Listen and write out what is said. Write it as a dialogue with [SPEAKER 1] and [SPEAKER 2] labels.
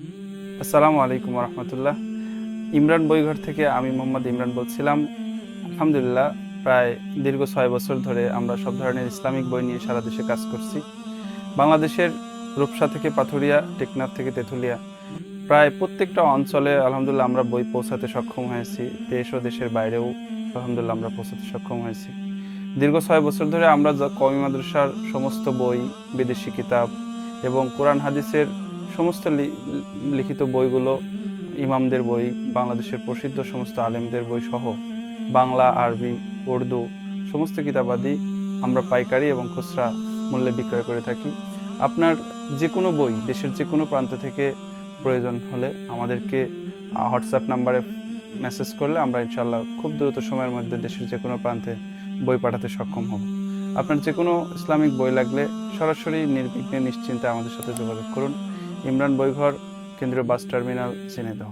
[SPEAKER 1] আসসালামু আলাইকুম রহমতুল্লাহ ইমরান বইঘর থেকে আমি মোহাম্মদ ইমরান বলছিলাম। আলহামদুলিল্লাহ, প্রায় দীর্ঘ ছয় বছর ধরে আমরা সব ধরনের ইসলামিক বই নিয়ে সারা দেশে কাজ করছি। বাংলাদেশের রূপসা থেকে পাথুরিয়া, টেকনাফ থেকে তেঁতুলিয়া, প্রায় প্রত্যেকটা অঞ্চলে আলহামদুলিল্লাহ আমরা বই পৌঁছাতে সক্ষম হয়েছি। দেশ ও দেশের বাইরেও আলহামদুলিল্লাহ আমরা পৌঁছাতে সক্ষম হয়েছি। দীর্ঘ ছয় বছর ধরে আমরা কমি মাদ্রাসার সমস্ত বই, বিদেশি কিতাব এবং কোরআন, হাদিসের সমস্ত লিখিত বইগুলো, ইমামদের বই, বাংলাদেশের প্রসিদ্ধ সমস্ত আলেমদের বই সহ, বাংলা, আরবি, উর্দু, সমস্ত কিতাবাদি আমরা পাইকারি এবং খুচরা মূল্যে বিক্রয় করে থাকি। আপনার যে কোনো বই দেশের যে কোনো প্রান্ত থেকে প্রয়োজন হলে আমাদেরকে হোয়াটসঅ্যাপ নাম্বারে মেসেজ করলে আমরা ইনশাল্লাহ খুব দ্রুত সময়ের মধ্যে দেশের যে কোনো প্রান্তে বই পাঠাতে সক্ষম হব। আপনার যে কোনো ইসলামিক বই লাগলে সরাসরি নির্বিঘ্নে নিশ্চিন্তে আমাদের সাথে যোগাযোগ করুন। ইমরান বৈঘর কেন্দ্রীয় বাস টার্মিনাল ঝিনাইদহ